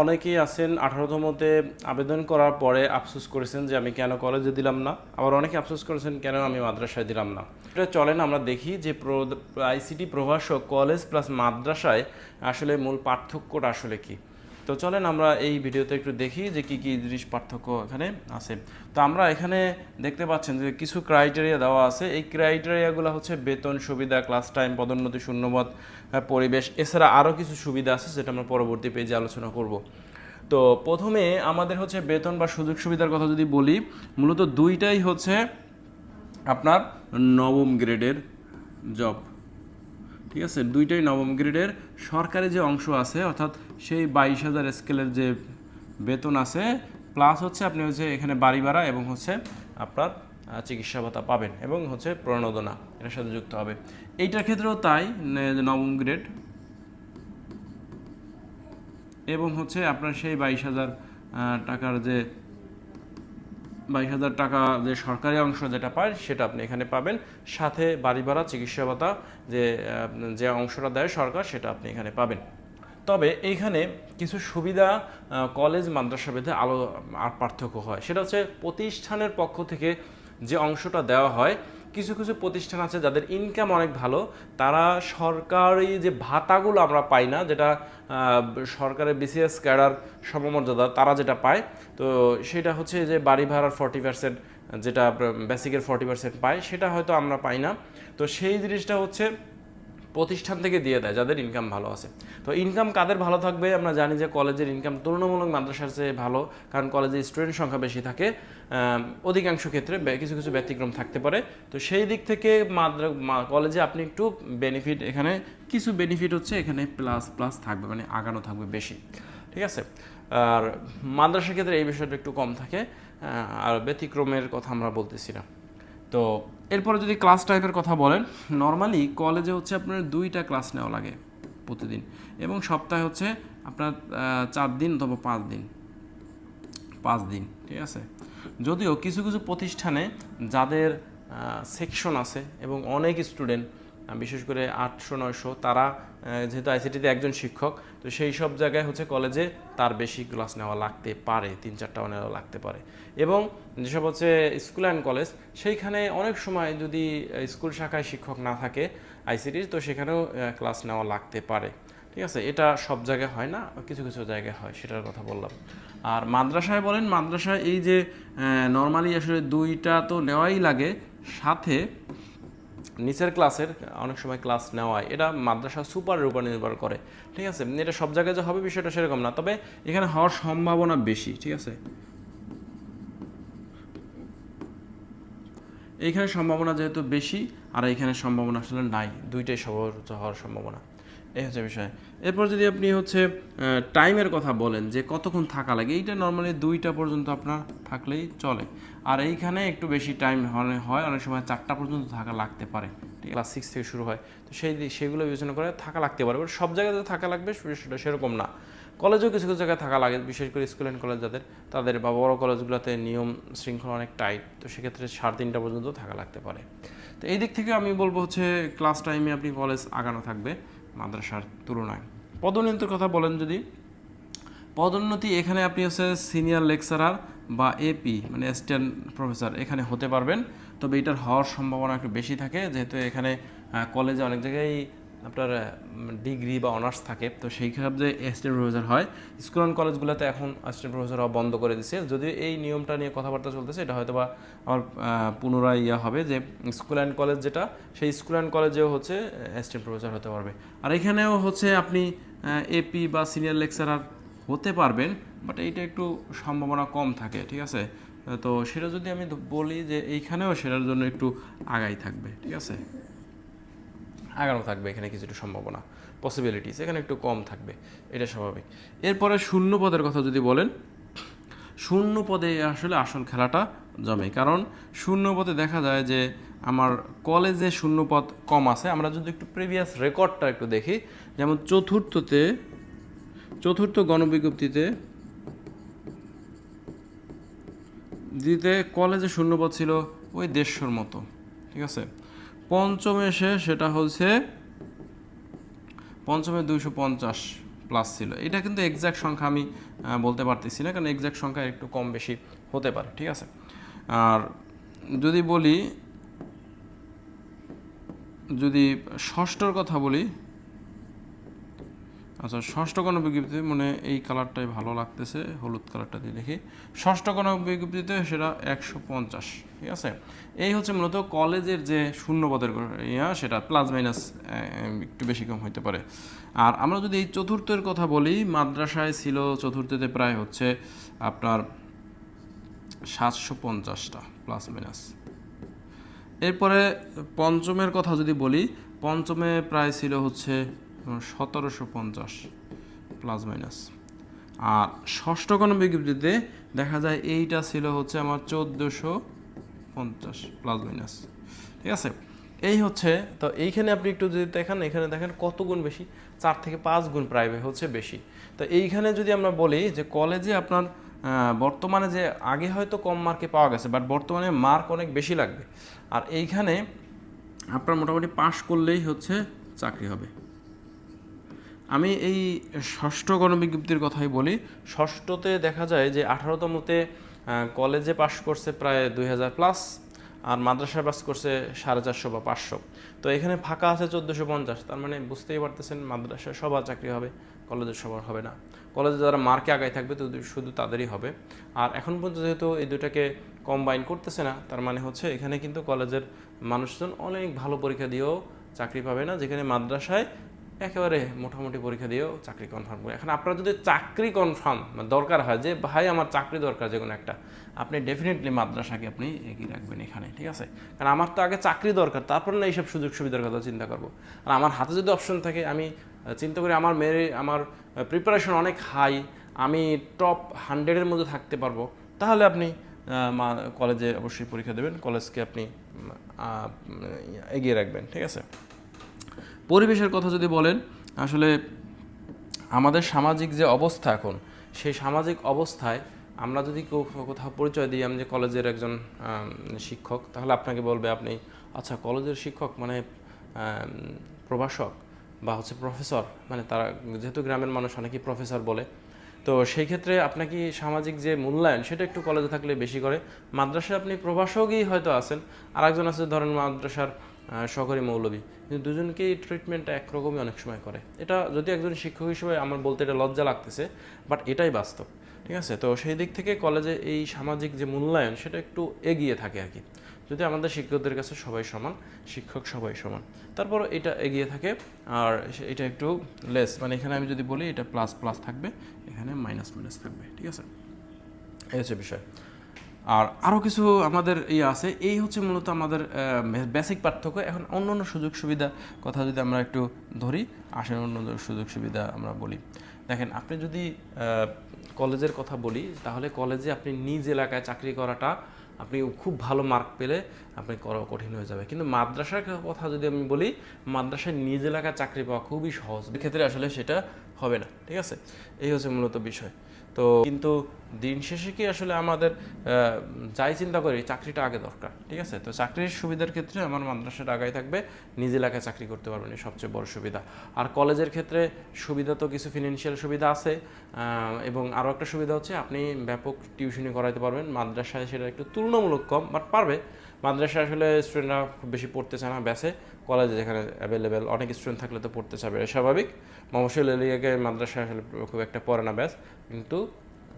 অনেকেই আছেন আঠারোতমতে আবেদন করার পরে আফসোস করেছেন যে আমি কেন কলেজে দিলাম না। আবার অনেকে আফসোস করেছেন, কেন আমি মাদ্রাসায় দিলাম না? এটা চলেন, আমরা দেখি যে আইসিটি প্রভাষক কলেজ প্লাস মাদ্রাসায় আসলে মূল পার্থক্যটা আসলে কি। তো চলেন আমরা এই ভিডিওতে একটু দেখি যে কি কি জিনিস পার্থক্য এখানে আছে। তো আমরা এখানে দেখতে পাচ্ছেন যে কিছু ক্রাইটেরিয়া দেওয়া আছে। এই ক্রাইটেরিয়াগুলো হচ্ছে বেতন সুবিধা ক্লাস টাইম পদোন্নতি শূন্যপদ আহ, পরিবেশ এছাড়া আরও কিছু সুবিধা আছে যেটা আমরা পরবর্তী পেজে আলোচনা করব। তো প্রথমে আমাদের হচ্ছে বেতন বা সুযোগ সুবিধার কথা যদি বলি মূলত দুইটাই হচ্ছে আপনার নবম গ্রেডের জব ঠিক আছে? দুইটাই নবম গ্রেডের সরকারি যে অংশ আছে, অর্থাৎ সেই বাইশ হাজার স্কেলের যে বেতন আছে প্লাস হচ্ছে আপনি হচ্ছে এখানে বাড়ি ভাড়া এবং হচ্ছে আপনার চিকিৎসা ভাতা পাবেন এবং হচ্ছে প্রণোদনা, এটার সাথে যুক্ত হবে। এইটার ক্ষেত্রেও তাই নবম গ্রেড। এবং হচ্ছে আপনার সেই বাইশ হাজার টাকার যে বাইশ হাজার টাকা যে সরকারি অংশ যেটা পায়, সেটা আপনি এখানে পাবেন। সাথে বাড়ি ভাড়া, চিকিৎসা ভাতা যে যে অংশটা দেয় সরকার, সেটা আপনি এখানে পাবেন। তবে এইখানে কিছু সুবিধা কলেজ, মাদ্রাসা ভেদে আলো, আর পার্থক্য হয়। সেটা হচ্ছে প্রতিষ্ঠানের পক্ষ থেকে যে অংশটা দেওয়া হয় কিছু কিছু প্রতিষ্ঠান আছে যাদের ইনকাম অনেক ভালো। তারা সরকারি যে ভাতাগুলো আমরা পাই না, যেটা সরকারের বিসিএস ক্যাডার সমমর্যাদা, তারা যেটা পায়, তো সেটা হচ্ছে যে বাড়ি ভাড়ার ফর্টি পার্সেন্ট যেটা বেসিকের ফর্টি পার্সেন্ট পায়, সেটা হয়তো আমরা পাই না। তো সেই জিনিসটা হচ্ছে প্রতিষ্ঠান থেকে দিয়ে দেয়, যাদের ইনকাম ভালো আছে। তো ইনকাম কাদের ভালো থাকবে? আমরা জানি যে কলেজের ইনকাম তুলনামূলক মাদ্রাসার চেয়ে ভালো, কারণ কলেজে স্টুডেন্ট সংখ্যা বেশি থাকে। অধিকাংশ ক্ষেত্রে কিছু কিছু ব্যতিক্রম থাকতে পারে। তো সেই দিক থেকে মাদ্রা কলেজে আপনি একটু বেনিফিট এখানে, কিছু বেনিফিট হচ্ছে এখানে প্লাস প্লাস থাকবে মানে আগানো থাকবে বেশি। ঠিক আছে? আর মাদ্রাসার ক্ষেত্রে এই বিষয়টা একটু কম থাকে আর ব্যতিক্রমের কথা আমরা বলতেছি না। তো এরপরে যদি ক্লাস টাইপের কথা বলেন নর্মালি কলেজে হচ্ছে আপনার দুইটা ক্লাস নেওয়া লাগে প্রতিদিন। এবং সপ্তাহে হচ্ছে আপনার চার দিন অথবা পাঁচ দিন। পাঁচ দিন, ঠিক আছে? যদিও কিছু কিছু প্রতিষ্ঠানে যাদের সেকশন আছে এবং অনেক স্টুডেন্ট বিশেষ করে আটশো, নয়শো, তারা যেহেতু আইসিটিতে একজন শিক্ষক, তো সেই সব জায়গায় হচ্ছে কলেজে তার বেশি ক্লাস নেওয়া লাগতে পারে, তিন চারটাও নেওয়া লাগতে পারে। এবং যেসব হচ্ছে স্কুল অ্যান্ড কলেজ সেইখানে অনেক সময় যদি স্কুল শাখায় শিক্ষক না থাকে আইসিটির তো সেখানেও ক্লাস নেওয়া লাগতে পারে, ঠিক আছে? এটা সব জায়গায় হয় না, কিছু কিছু জায়গায় হয়, সেটার কথা বললাম। আর মাদ্রাসায় বলেন, মাদ্রাসায় এই যে নর্মালি আসলে দুইটা তো নেওয়াই লাগে, সাথে নিচের ক্লাসের অনেক সময় ক্লাস নেওয়ায়। এটা মাদ্রাসা সুপারের উপর নির্ভর করে, ঠিক আছে? এটা সব জায়গায় যে হবে বিষয়টা সেরকম না, তবে এখানে হওয়ার সম্ভাবনা বেশি, ঠিক আছে? এইখানে সম্ভাবনা যেহেতু বেশি, আর এইখানে সম্ভাবনা আসলে নাই। দুইটাই সর্বোচ্চ হওয়ার সম্ভাবনা। এই হচ্ছে বিষয়। এরপর যদি আপনি হচ্ছে টাইমের কথা বলেন, যে কতক্ষণ থাকা লাগে, এইটা নর্মালি দুইটা পর্যন্ত আপনার থাকলেই চলে। আর এইখানে একটু বেশি টাইম হয়, অনেক সময় চারটা পর্যন্ত থাকা লাগতে পারে। ক্লাস সিক্স থেকে শুরু হয়। তো সেই সেগুলো বিবেচনা করে থাকা লাগতে পারে। সব জায়গাতে থাকা লাগবে সেটা সেরকম না। কলেজেও কিছু কিছু জায়গায় থাকা লাগে, বিশেষ করে স্কুল অ্যান্ড কলেজ যাদের। তাদের বা বড় কলেজগুলোতে নিয়ম শৃঙ্খলা অনেক টাইট তো সেক্ষেত্রে সাড়ে তিনটা পর্যন্ত থাকা লাগতে পারে। তো এই দিক থেকে আমি বলব হচ্ছে ক্লাস টাইমে আপনি কলেজ আগানো থাকবে। মাদ্রাসার তুলনায়। পদোন্নতির কথা বলেন যদি। পদোন্নতি এখানে আপনি হচ্ছে সিনিয়র লেকচারার বা এপি মানে অ্যাসিস্ট্যান্ট প্রফেসর এখানে হতে পারবেন। তবে এটার হওয়ার সম্ভাবনা একটু বেশি থাকে যেহেতু এখানে কলেজে অনেক জায়গায় আপনার ডিগ্রি বা অনার্স থাকে, তো সেই ক্ষেত্রে অ্যাসিস্ট্যান্ট প্রফেসর হয়, স্কুল অ্যান্ড কলেজগুলোতে এখন অ্যাসিস্ট্যান্ট প্রফেসর হওয়া বন্ধ করে দিছে। যদিও এই নিয়মটা নিয়ে কথাবার্তা চলতেছে, এটা হয়তো বা আমার পুনরায় ইয়া হবে যে স্কুল অ্যান্ড কলেজ যেটা, সেই স্কুল অ্যান্ড কলেজেও হচ্ছে অ্যাসিস্ট্যান্ট প্রফেসর হতে পারবে। আর এখানেও হচ্ছে আপনি এপি বা সিনিয়র লেকচারার হতে পারবেন বাট এইটা একটু সম্ভাবনা কম থাকে, ঠিক আছে? তো সেটা যদি আমি বলি যে এইখানেও সেটার জন্য একটু আগাই থাকবে, ঠিক আছে? আগানো থাকবে এখানে কিছুটা সম্ভাবনা। পসিবিলিটিস এখানে একটু কম থাকবে, এটা স্বাভাবিক। এরপরে শূন্য পদের কথা যদি বলেন শূন্য পদে আসলে আসল খেলাটা জমে। কারণ শূন্য পদে দেখা যায় যে আমার কলেজে শূন্য পদ কম আছে। আমরা যদি একটু প্রিভিয়াস রেকর্ডটা একটু দেখি, যেমন চতুর্থতে, চতুর্থ গণবিজ্ঞপ্তিতে দিতে কলেজে শূন্যপদ ছিল ওই দেড়শোর মতো, ঠিক আছে? পঞ্চমে এসে সেটা হচ্ছে পঞ্চমে দুইশো পঞ্চাশ প্লাস ছিল। এটা কিন্তু এক্স্যাক্ট সংখ্যা আমি বলতে পারতেছি না, কারণ এক্স্যাক্ট সংখ্যা একটু কম বেশি হতে পারে, ঠিক আছে? আর যদি বলি, যদি ষষ্ঠর কথা বলি আচ্ছা ষষ্ঠ কোনো বিজ্ঞপ্তিতে মানে এই কালারটাই ভালো লাগতেছে, হলুদ কালারটা দিয়ে দেখি। ষষ্ঠ কোনো বিজ্ঞপ্তিতে সেটা একশো পঞ্চাশ, ঠিক আছে? এই হচ্ছে মূলত কলেজের যে শূন্যপদের ইয়া, সেটা প্লাস মাইনাস একটু বেশি কম হইতে পারে। আর আমরা যদি এই চতুর্থের কথা বলি, মাদ্রাসায় ছিল চতুর্থতে প্রায় হচ্ছে আপনার সাতশো পঞ্চাশটা প্লাস মাইনাস এরপরে পঞ্চমের কথা যদি বলি, পঞ্চমে প্রায় ছিল হচ্ছে সতেরোশো পঞ্চাশ প্লাস মাইনাস। আর ষষ্ঠ কোনো বিজ্ঞপ্তিতে দেখা যায় এইটা ছিল হচ্ছে আমার চোদ্দোশো পঞ্চাশ প্লাস মাইনাস। ঠিক আছে? এই হচ্ছে, তো এইখানে আপনি একটু যদি দেখেন, এখানে দেখেন কত গুণ বেশি? চার থেকে পাঁচ গুণ প্রায় হচ্ছে বেশি। তো এইখানে যদি আমরা বলি যে কলেজে আপনার বর্তমানে যে আগে হয়তো কম মার্কে পাওয়া গেছে, বাট বর্তমানে মার্ক অনেক বেশি লাগবে। আর এইখানে আপনার মোটামুটি পাশ করলেই হচ্ছে চাকরি হবে। আমি এই ষষ্ঠ গণবিজ্ঞপ্তির কথাই বলি। ষষ্ঠতে দেখা যায় যে আঠারোতমতে কলেজে পাশ করছে প্রায় দুই হাজার প্লাস আর মাদ্রাসায় পাস করছে সাড়ে চারশো বা পাঁচশো। তো এখানে ফাঁকা আছে চোদ্দোশো পঞ্চাশ, তার মানে বুঝতেই পারতেছেন মাদ্রাসায় সবার চাকরি হবে, কলেজের সবার হবে না। কলেজে যারা মার্কে আগায় থাকবে তো শুধু তাদেরই হবে। আর এখন পর্যন্ত যেহেতু এই দুটাকে কম্বাইন করতেছে না, তার মানে হচ্ছে এখানে কিন্তু কলেজের মানুষজন অনেক ভালো পরীক্ষা দিয়েও চাকরি পাবে না, যেখানে মাদ্রাসায় একেবারে মোটামুটি পরীক্ষা দিয়েও চাকরি কনফার্ম করে। এখন আপনার যদি চাকরি কনফার্ম দরকার হয় যে, ভাই, আমার চাকরি দরকার যে কোনো একটা, আপনি ডেফিনেটলি মাদ্রাসাকে আপনি এগিয়ে রাখবেন এখানে, ঠিক আছে? কারণ আমার তো আগে চাকরি দরকার, তারপর না এইসব সুযোগ সুবিধার কথা চিন্তা করব। আর আমার হাতে যদি অপশন থাকে, আমি চিন্তা করি আমার মেরে আমার প্রিপারেশন অনেক হাই আমি টপ হান্ড্রেডের মধ্যে থাকতে পারব, তাহলে আপনি কলেজে অবশ্যই পরীক্ষা দেবেন কলেজকে আপনি এগিয়ে রাখবেন, ঠিক আছে? পরিবেশের কথা যদি বলেন, আসলে আমাদের সামাজিক যে অবস্থা এখন, সেই সামাজিক অবস্থায় আমরা যদি কেউ কোথাও পরিচয় দিই, আমি যে কলেজের একজন শিক্ষক, তাহলে আপনাকে বলবে আপনি আচ্ছা কলেজের শিক্ষক মানে প্রভাষক বা হচ্ছে প্রফেসর? মানে তারা, যেহেতু গ্রামের মানুষ, অনেকেই প্রফেসর বলে। তো সেই ক্ষেত্রে আপনাকে সামাজিক যে মূল্যায়ন, সেটা একটু কলেজে থাকলে বেশি করে? মাদ্রাসায় আপনি প্রভাষকই হয়তো আছেন। আর একজন আছে, ধরেন মাদ্রাসার সহকারী মৌলবী। কিন্তু দুজনকেই ট্রিটমেন্টটা একরকমই অনেক সময় করে। এটা যদি একজন শিক্ষক হিসেবে আমার বলতে এটা লজ্জা লাগতেছে বাট এটাই বাস্তব, ঠিক আছে? তো সেই দিক থেকে কলেজে এই সামাজিক যে মূল্যায়ন, সেটা একটু এগিয়ে থাকে আর কি। যদি আমাদের শিক্ষকদের কাছে সবাই সমান, শিক্ষক সবাই সমান, তারপর এটা এগিয়ে থাকে। আর এটা একটু লেস মানে এখানে আমি যদি বলি, এটা প্লাস প্লাস থাকবে, এখানে মাইনাস মাইনাস থাকবে, ঠিক আছে? এই হচ্ছে বিষয়। আর আরও কিছু আমাদের ইয়ে আছে। এই হচ্ছে মূলত আমাদের বেসিক পার্থক্য। এখন অন্য অন্য সুযোগ সুবিধা কথা যদি আমরা একটু ধরি, আসেন অন্য সুযোগ সুবিধা আমরা বলি। দেখেন, আপনি যদি কলেজের কথা বলি, তাহলে কলেজে আপনি নিজ এলাকায় চাকরি করাটা আপনি খুব ভালো মার্ক পেলে আপনি করা কঠিন হয়ে যাবে। কিন্তু মাদ্রাসার কথা যদি আমি বলি, মাদ্রাসায় নিজ এলাকায় চাকরি পাওয়া খুবই সহজ। ক্ষেত্রে আসলে সেটা হবে না, ঠিক আছে? এই হচ্ছে মূলত বিষয়। তো কিন্তু দিন শেষে কি আসলে আমাদের যাই চিন্তা করি, চাকরিটা আগে দরকার, ঠিক আছে? তো চাকরির সুবিধার ক্ষেত্রে আমার মাদ্রাসাটা আগাই থাকবে, নিজ এলাকায় চাকরি করতে পারবেন সবচেয়ে বড় সুবিধা। আর কলেজের ক্ষেত্রে সুবিধা তো কিছু ফিনান্সিয়াল সুবিধা আছে এবং আরও একটা সুবিধা হচ্ছে, আপনি ব্যাপক টিউশনি করাইতে পারবেন, মাদ্রাসায় সেটা একটু তুলনামূলক কম বাট পারবে। মাদ্রাসায় আসলে স্টুডেন্টরা খুব বেশি পড়তে চায় না, ব্যাসে। কলেজে যেখানে অ্যাভেলেবেল অনেক স্টুডেন্ট থাকলে তো পড়তে চাবে স্বাভাবিক। মফসল এলিয়াকে মাদ্রাসায় আসলে খুব একটা পড়ে না, ব্যাস। কিন্তু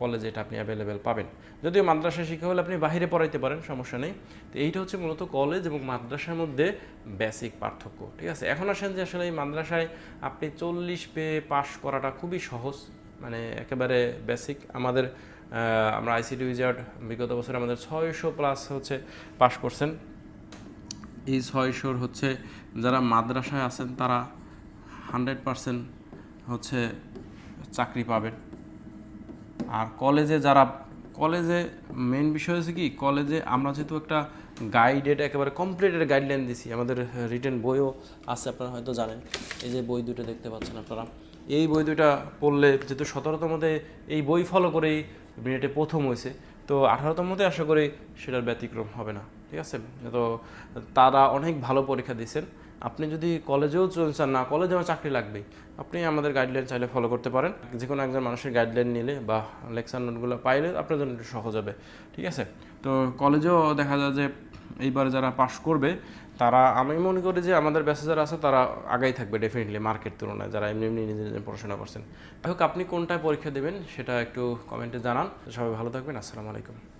কলেজে এটা আপনি অ্যাভেলেবেল পাবেন। যদিও মাদ্রাসায় শিক্ষা হলে আপনি বাইরে পড়াইতে পারেন, সমস্যা নেই। তো এইটা হচ্ছে মূলত কলেজ এবং মাদ্রাসার মধ্যে বেসিক পার্থক্য, ঠিক আছে? এখন আসেন যে আসলে এই মাদ্রাসায় আপনি চল্লিশ পেয়ে পাশ করাটা খুবই সহজ মানে একেবারে বেসিক আমাদের আমরা আইসিটি উইজার্ড বিগত বছর আমাদের ছয়শো প্লাস হচ্ছে পাশ করছেন। এই ছয়শোর হচ্ছে যারা মাদ্রাসায় আছেন, তারা হান্ড্রেড পারসেন্ট হচ্ছে চাকরি পাবেন। আর কলেজে যারা, কলেজে মেন বিষয় হচ্ছে কি, কলেজে আমরা যেহেতু একটা গাইডেড একেবারে কমপ্লিটেড গাইডলাইন দিছি। আমাদের রিটেন বইও আছে, আপনারা হয়তো জানেন। এই যে বই দুটো দেখতে পাচ্ছেন আপনারা। এই বই দুটা পড়লে যেহেতু সতেরোতম মধ্যে এই বই ফলো করেই মিনিটে প্রথম হয়েছে, তো আঠারোতম মধ্যে আশা করি সেটার ব্যতিক্রম হবে না, ঠিক আছে? তো তারা অনেক ভালো পরীক্ষা দিয়েছেন। আপনি যদি কলেজেও চান না কলেজে আমার চাকরি লাগবেই। আপনি আমাদের গাইডলাইন চাইলে ফলো করতে পারেন। যে কোনো একজন মানুষের গাইডলাইন নিলে বা লেকচার নোটগুলো পাইলে আপনার জন্য একটু সহজ হবে, ঠিক আছে? তো কলেজেও দেখা যায় যে এইবার যারা পাশ করবে, তারা, আমি মনে করি যে আমাদের ব্যাচে যারা আছে, তারা আগেই থাকবে ডেফিনেটলি মার্কেট তুলনায়, যারা এমনি এমনি নিজে নিজে পড়াশোনা করছেন। হোক, আপনি কোনটায় পরীক্ষা দেবেন, সেটা একটু কমেন্টে জানান। সবাই ভালো থাকবেন, আসসালামু আলাইকুম।